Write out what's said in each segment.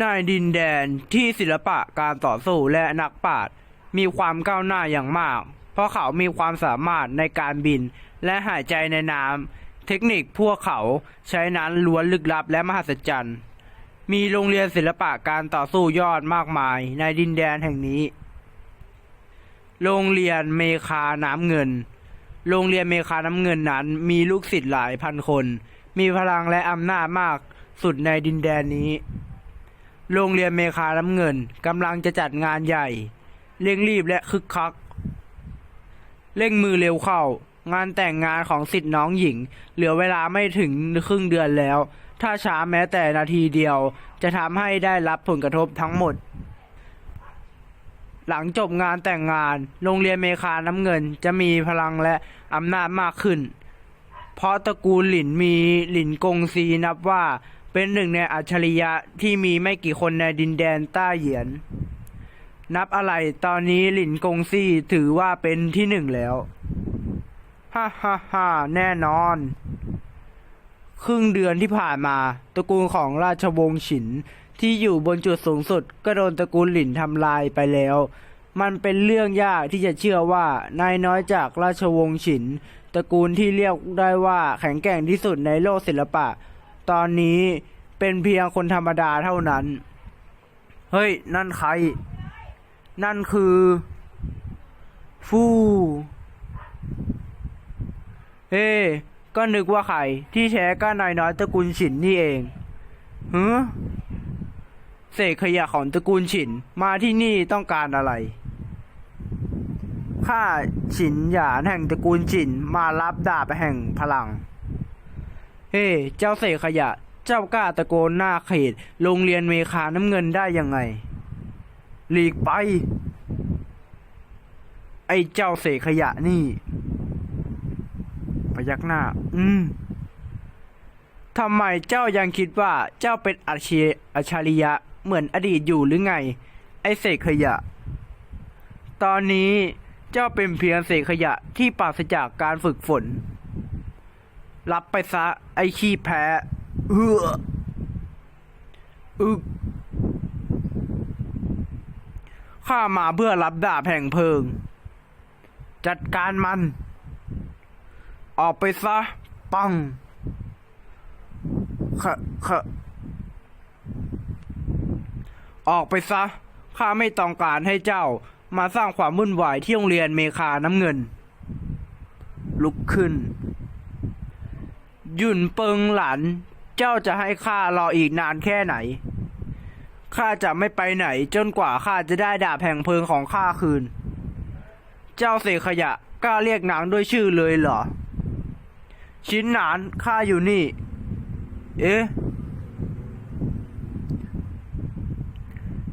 ในดินแดนที่ศิลปะการต่อสู้และนักปราชญ์มีความก้าวหน้าอย่างมาก เพราะเขามีความสามารถในการบินและหายใจในน้ำเทคนิคพวกเขาใช้นั้นล้วนลึกลับและมหัศจรรย์ มีโรงเรียนศิลปะการต่อสู้ยอดมากมายในดินแดนแห่งนี้ โรงเรียนเมคาน้ำเงิน โรงเรียนเมคาน้ำเงินนั้นมีลูกศิษย์หลายพันคน มีพลังและอำนาจมากสุดในดินแดนนี้ โรงเรียนเมคาน้ำเงินกำลังจะจัดงานใหญ่ เร่งรีบและคึกคัก เร่งมือเร็วเข้า งานแต่งงานของสิทธิ์น้องหญิง เหลือเวลาไม่ถึงครึ่งเดือนแล้ว ถ้าช้าแม้แต่นาทีเดียว จะทำให้ได้รับผลกระทบทั้งหมด หลังจบงานแต่งงาน โรงเรียนเมคาน้ำเงินจะมีพลังและอำนาจมากขึ้น เพราะตระกูลหลินมีหลินกงซีนับว่า เป็นหนึ่งในอัจฉริยะที่มีไม่กี่คนในดินแดนต้าเหยียน นับอะไรตอนนี้หลินกงซี่ถือว่าเป็นที่หนึ่งแล้ว ฮ่าฮ่าฮ่าแน่นอน ครึ่งเดือนที่ผ่านมาตระกูลของราชวงศ์ฉินที่อยู่บนจุดสูงสุดก็โดนตระกูลหลินทำลายไปแล้ว มันเป็นเรื่องยากที่จะเชื่อว่านายน้อยจากราชวงศ์ฉิน ตระกูลที่เรียกได้ว่าแข็งแกร่งที่สุดในโลกศิลปะ ตอนนี้เป็นเพียงคนธรรมดาเท่านั้น เฮ้ย นั่นใคร นั่นคือ ฟู่เฮ้ก็นึกว่าใครที่แท้ก็นายน้อยตระกูลฉินนี่เองฮึเศษขยะของตระกูลฉินมาที่นี่ต้องการอะไรข้าฉินหยานแห่งตระกูลฉินมารับดาบแห่งพลัง เฮ้ เจ้าเศษขยะ เจ้ากล้าตะโกนหน้าเขต โรงเรียนเมคาน้ำเงินได้ยังไง หลีกไป ไอ้เจ้าเศษขยะนี่ พยักหน้า อืมทำไมเจ้ายังคิดว่าเจ้าเป็นอาชีอัจฉริยะเหมือนอดีตอยู่หรือไง ไอ้เศษขยะ ตอนนี้เจ้าเป็นเพียงเศษขยะที่ปราศจากการฝึกฝน รับไปซะ ไอ้ขี้แพ้เอืออึกข้ามาเพื่อรับดาบแห่งเพลิง จัดการมัน ออกไปซะ ปังขะขะออกไปซะ ข้าไม่ต้องการให้เจ้ามาสร้างความวุ่นวายที่โรงเรียนเมคาน้ำเงิน ลุกขึ้น หยุ่นเปิงหลัน เจ้าจะให้ข้ารออีกนานแค่ไหน ข้าจะไม่ไปไหนจนกว่าข้าจะได้ดาบแห่งเพลิงของข้าคืน เจ้าเสกขยะกล้าเรียกนางด้วยชื่อเลยเหรอ ชิ้นหนานข้าอยู่นี่ เอ๊ะ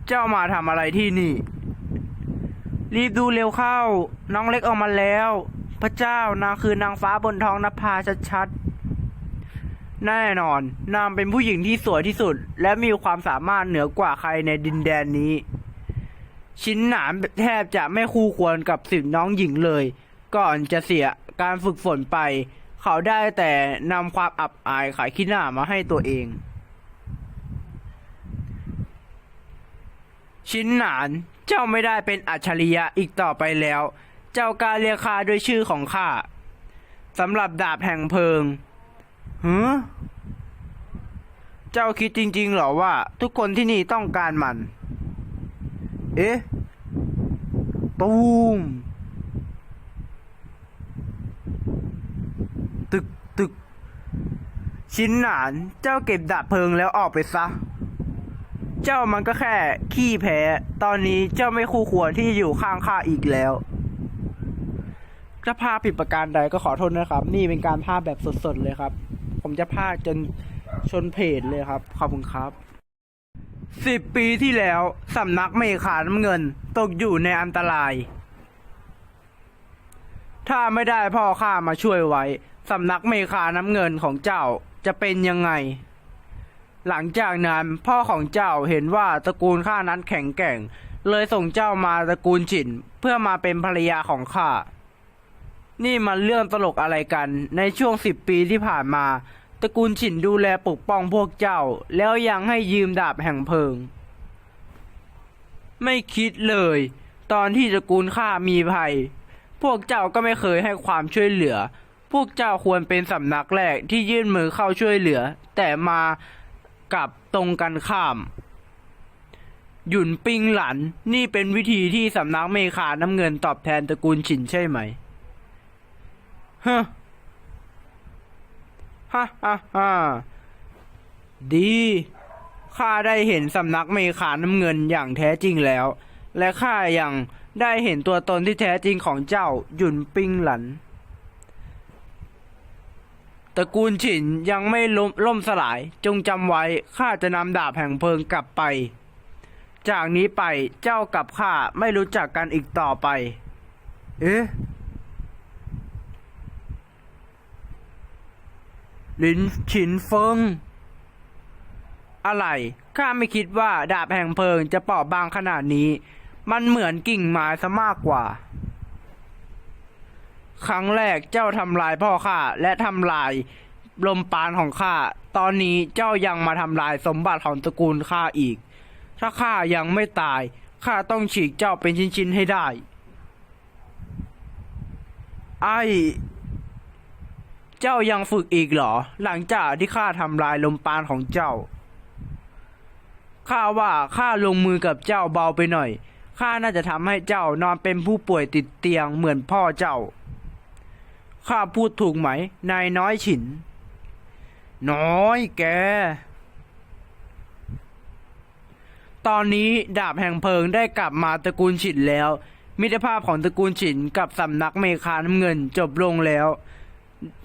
เจ้ามาทำอะไรที่นี่ รีบดูเร็วเข้า น้องเล็กออกมาแล้ว พระเจ้านางคือนางฟ้าบนท้องนภาชัด แน่นอนนางเป็นผู้หญิงที่สวยที่สุด และมีความสามารถเหนือกว่าใครในดินแดนนี้ ชิ้นหนานแทบจะไม่คู่ควรกับสิทธิน้องหญิงเลย ก่อนจะเสียการฝึกฝนไป เขาได้แต่นำความอับอายขายขี้หน้ามาให้ตัวเอง ชิ้นหนานเจ้าไม่ได้เป็นอัจฉริยะอีกต่อไปแล้ว เจ้าการเรียกข้าด้วยชื่อของข้าสำหรับดาบแห่งเพลิง หือเจ้าคิดจริงๆเหรอว่า ทุกคนที่นี่ต้องการมัน เอ๊ะ ตูม ตึกตึก ชิ้นหนาน เจ้าเก็บดาบเพลิงแล้วออกไปซะ เจ้ามันก็แค่ขี้แพ้ ตอนนี้เจ้าไม่คู่ควรที่จะอยู่ข้างข้าอีกแล้วถ้าพาผิดประการใดก็ขอโทษนะครับ นี่เป็นการพาแบบสดๆเลยครับ ผมจะพาจนชนเพจเลยครับ ขอบคุณครับสิบปีที่แล้วสำนักเมขาน้ำเงิน ตกอยู่ในอันตราย ถ้าไม่ได้พ่อข้ามาช่วยไว้สำนักเมคาน้ำเงินของเจ้าจะเป็นยังไง หลังจากนั้นพ่อของเจ้าเห็นว่าตระกูลข้านั้นแข็งแกร่ง เลยส่งเจ้ามาตระกูลฉินเพื่อมาเป็นภรรยาของข้า นี่มันเรื่องตลกอะไรกัน ในช่วงสิบปีที่ผ่านมา ตระกูลฉินดูแลปกป้องพวกเจ้า แล้วยังให้ยืมดาบแห่งเพลิง ไม่คิดเลย ตอนที่ตระกูลข้ามีภัย พวกเจ้าก็ไม่เคยให้ความช่วยเหลือ พวกเจ้าควรเป็นสำนักแรกที่ยื่นมือเข้าช่วยเหลือ แต่มากับตรงกันข้าม หยุนปิงหลัน นี่เป็นวิธีที่สำนักเมคาน้ำเงินตอบแทนตระกูลฉินใช่ไหม ฮะฮ่าฮ่าฮ่าดีข้าได้เห็นสำนักเมคาน้ำเงินอย่างแท้จริงแล้ว และข้ายังได้เห็นตัวตนที่แท้จริงของเจ้าหยุนปิงหลันตระกูลฉินยังไม่ล้มล่มสลายจงจำไว้ข้าจะนำดาบแห่งเพลิงกลับไป จากนี้ไปเจ้ากับข้าไม่รู้จักกันอีกต่อไป เอ๊ะ ลินฉินเฟิง อะไร ข้าไม่คิดว่าดาบแห่งเพลิงจะเปราะบางขนาดนี้ มันเหมือนกิ่งไม้ซะมากกว่า ครั้งแรกเจ้าทำลายพ่อข้าและทำลายลมปานของข้า ตอนนี้เจ้ายังมาทำลายสมบัติของตระกูลข้าอีก ถ้าข้ายังไม่ตาย ข้าต้องฉีกเจ้าเป็นชิ้นๆให้ได้ ไอ้ เจ้ายังฝึกอีกเหรอ หลังจากที่ข้าทำลายลมปานของเจ้า ข้าว่าข้าลงมือกับเจ้าเบาไปหน่อย ข้าน่าจะทำให้เจ้านอนเป็นผู้ป่วยติดเตียงเหมือนพ่อเจ้า ข้าพูดถูกไหม นายน้อยฉิน น้อยแก ตอนนี้ดาบแห่งเพลิงได้กลับมาตระกูลฉินแล้ว มิตรภาพของตระกูลฉินกับสำนักเมคาน้ำเงินจบลงแล้ว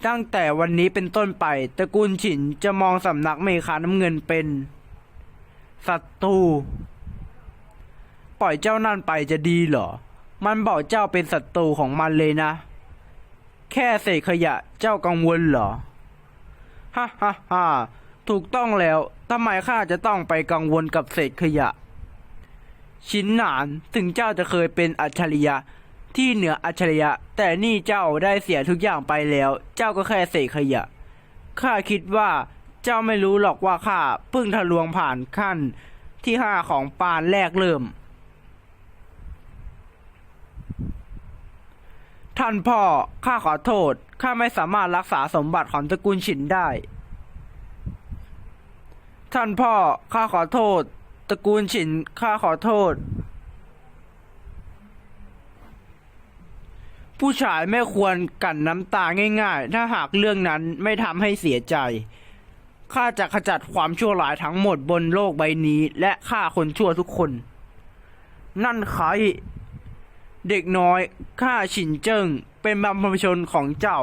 ตั้งแต่วันนี้เป็นต้นไปตระกูลฉินจะมองสำนักเมคาน้ำเงินเป็นศัตรูปล่อยเจ้านั่นไปจะดีเหรอ มันบอกเจ้าเป็นศัตรูของมันเลยนะ แค่เศษขยะเจ้ากังวลเหรอฮ่าฮ่าฮ่าถูกต้องแล้วทำไมข้าจะต้องไปกังวลกับเศษขยะ ชินหนานถึงเจ้าจะเคยเป็นอัจฉริยะ ที่เหนืออัจฉริยะ แต่นี่เจ้าได้เสียทุกอย่างไปแล้ว เจ้าก็แค่เศษขยะ ข้าคิดว่าเจ้าไม่รู้หรอกว่าข้าเพิ่งทะลวงผ่านขั้นที่ห้าของปานแรกเริ่ม ท่านพ่อ ข้าขอโทษ ข้าไม่สามารถรักษาสมบัติของตระกูลฉินได้ ท่านพ่อ ข้าขอโทษ ตระกูลฉิน ข้าขอโทษ ผู้ชายไม่ควรกั่นน้ำตาง่าย ๆ ถ้าหากเรื่องนั้นไม่ทำให้เสียใจข้าจะขจัดความชั่วร้ายทั้งหมดบนโลกใบนี้ และฆ่าคนชั่วทุกคน นั่นใครเด็กน้อยข้าฉินเจิ้งเป็นบรรพชนของเจ้า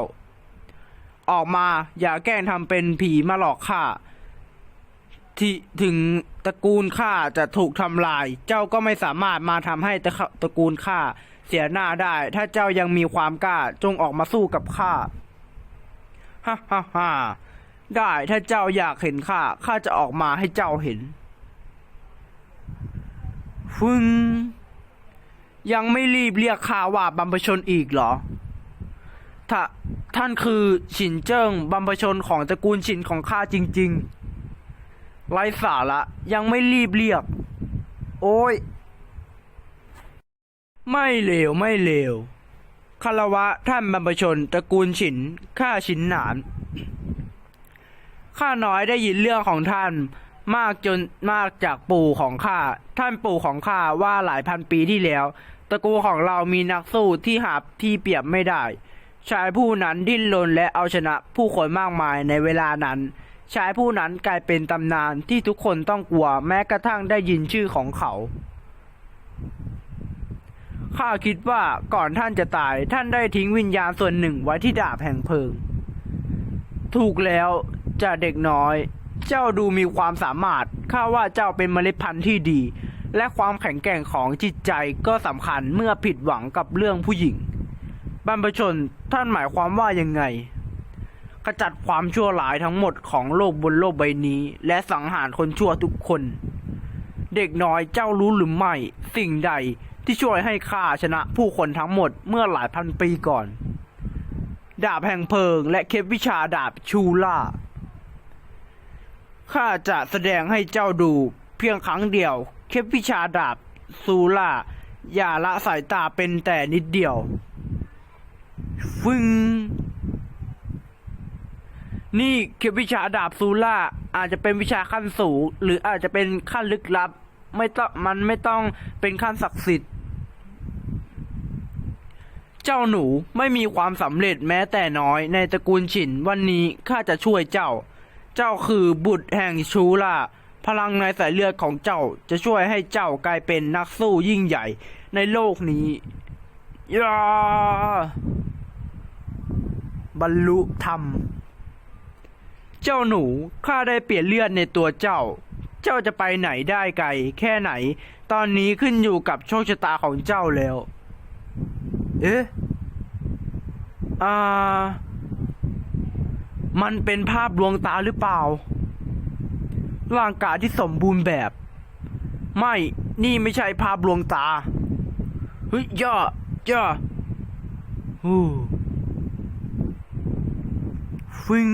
ออกมาอย่าแกล้งทำเป็นผีมาหลอกข้าที่ถึงตระกูลข้าจะถูกทำลาย เจ้าก็ไม่สามารถมาทำให้ตระตระกูลข้า เสียหน้าได้ ถ้าเจ้ายังมีความกล้าจงออกมาสู้กับข้าฮ่าฮ่าฮ่าได้ถ้าเจ้าอยากเห็นข้าข้าจะออกมาให้เจ้าเห็นฟึงยังไม่รีบเรียกข้าว่าบัมพชนอีกเหรอถ้าท่านคือฉินเจิ้งบัมพชนของตระกูลฉินของข้าจริง ๆ ไร้สาระยังไม่รีบเรียก โอ้ย ไม่เลวไม่เลวคารวะท่านบรรพชนตระกูลฉินข้าฉินหนานข้าน้อยได้ยินเรื่องของท่านมากจนมากจากปู่ของข้าท่านปู่ของข้าว่าหลายพันปีที่แล้วตระกูลของเรามีนักสู้ที่หาที่เปรียบไม่ได้ ชายผู้นั้นดิ้นรนและเอาชนะผู้คนมากมายในเวลานั้น ชายผู้นั้นกลายเป็นตำนานที่ทุกคนต้องกลัวแม้กระทั่งได้ยินชื่อของเขา ข้าคิดว่าก่อนท่านจะตายท่านได้ทิ้งวิญญาณส่วนหนึ่งไว้ที่ดาบแห่งเพลิง ถูกแล้วจ่าเด็กน้อย เจ้าดูมีความสามารถข้าว่าเจ้าเป็นเมล็ดพันธุ์ที่ดี และความแข็งแกร่งของจิตใจก็สำคัญเมื่อผิดหวังกับเรื่องผู้หญิง บรรพชนท่านหมายความว่ายังไงขจัดความชั่วร้ายทั้งหมดของโลกบนโลกใบนี้ และสังหารคนชั่วทุกคน เด็กน้อยเจ้ารู้หรือไม่ สิ่งใด ที่ช่วยให้ข้าชนะผู้คนทั้งหมดเมื่อหลายพันปีก่อน ดาบแห่งเพลิงและเคล็ดวิชาดาบชูล่าข้าจะแสดงให้เจ้าดูเพียงครั้งเดียว เคปวิชาดาบซูล่าอย่าละสายตาเป็นแต่นิดเดียว ฟึงนี่คือวิชาดาบซูล่าอาจจะเป็นวิชาขั้นสูง หรืออาจจะเป็นขั้นลึกลับ ไม่ต้องมันไม่ต้องเป็นขั้นศักดิ์สิทธิ์ เจ้าหนูไม่มีความสำเร็จแม้แต่น้อยในตระกูลฉินวันนี้ข้าจะช่วยเจ้า เจ้าคือบุตรแห่งชูล่าพลังในสายเลือดของเจ้าจะช่วยให้เจ้ากลายเป็นนักสู้ยิ่งใหญ่ในโลกนี้ยาบรรลุธรรม เจ้าหนูข้าได้เปลี่ยนเลือดในตัวเจ้า เจ้าจะไปไหนได้ไกลแค่ไหน ตอนนี้ขึ้นอยู่กับโชคชะตาของเจ้าแล้ว เอ๊ะอ่า มันเป็นภาพลวงตาหรือเปล่า ร่างกายที่สมบูรณ์แบบ ไม่ นี่ไม่ใช่ภาพลวงตา เฮ้ยย่าย่าฮู้ฟิง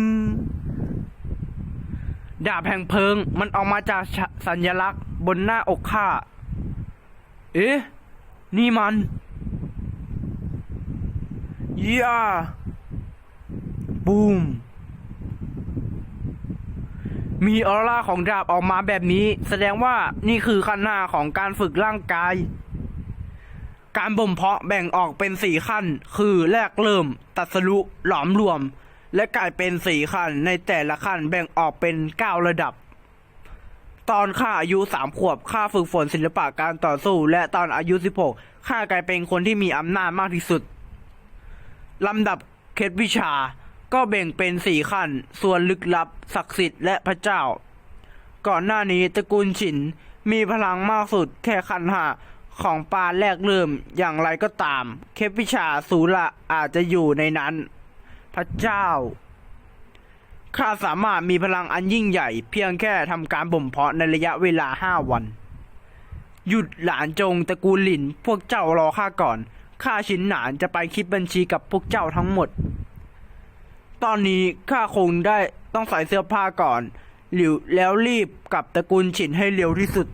ดาบแห่งเพลิง มันออกมาจากสัญลักษณ์บนหน้าอกข้า เอ๊ะ นี่มัน ย่าบูมมีออร่าของดาบออกมาแบบนี้ แสดงว่านี่คือขั้นหน้าของการฝึกร่างกาย การบ่มเพาะแบ่งออกเป็นสี่ขั้น คือแรกเริ่ม ตัดสรุหลอมรวม และกลายเป็นสี่ขั้น ในแต่ละขั้นแบ่งออกเป็นเก้าระดับ ตอนข้าอายุสามขวบข้าฝึกฝนศิลปะการต่อสู้ และตอนอายุสิบหกข้ากลายเป็นคนที่มีอำนาจมากที่สุด ลำดับเคล็ดวิชาก็แบ่งเป็นสี่ขั้น ส่วนลึกลับ ศักดิ์สิทธิ์และพระเจ้า ก่อนหน้านี้ตระกูลฉินมีพลังมากสุดแค่ขั้นห้าของปานแรกเริ่มอย่างไรก็ตาม เคล็ดวิชาสูละอาจจะอยู่ในนั้น พระเจ้าข้าสามารถมีพลังอันยิ่งใหญ่ เพียงแค่ทำการบ่มเพาะในระยะเวลาห้าวัน หยุดหลานจงตระกูลหลินพวกเจ้ารอข้าก่อน ข้าชินหนานจะไปคิดบัญชีกับพวกเจ้าทั้งหมด ตอนนี้ข้าคงได้ต้องใส่เสื้อผ้าก่อน หลิวแล้วรีบกลับตระกูลฉินให้เร็วที่สุด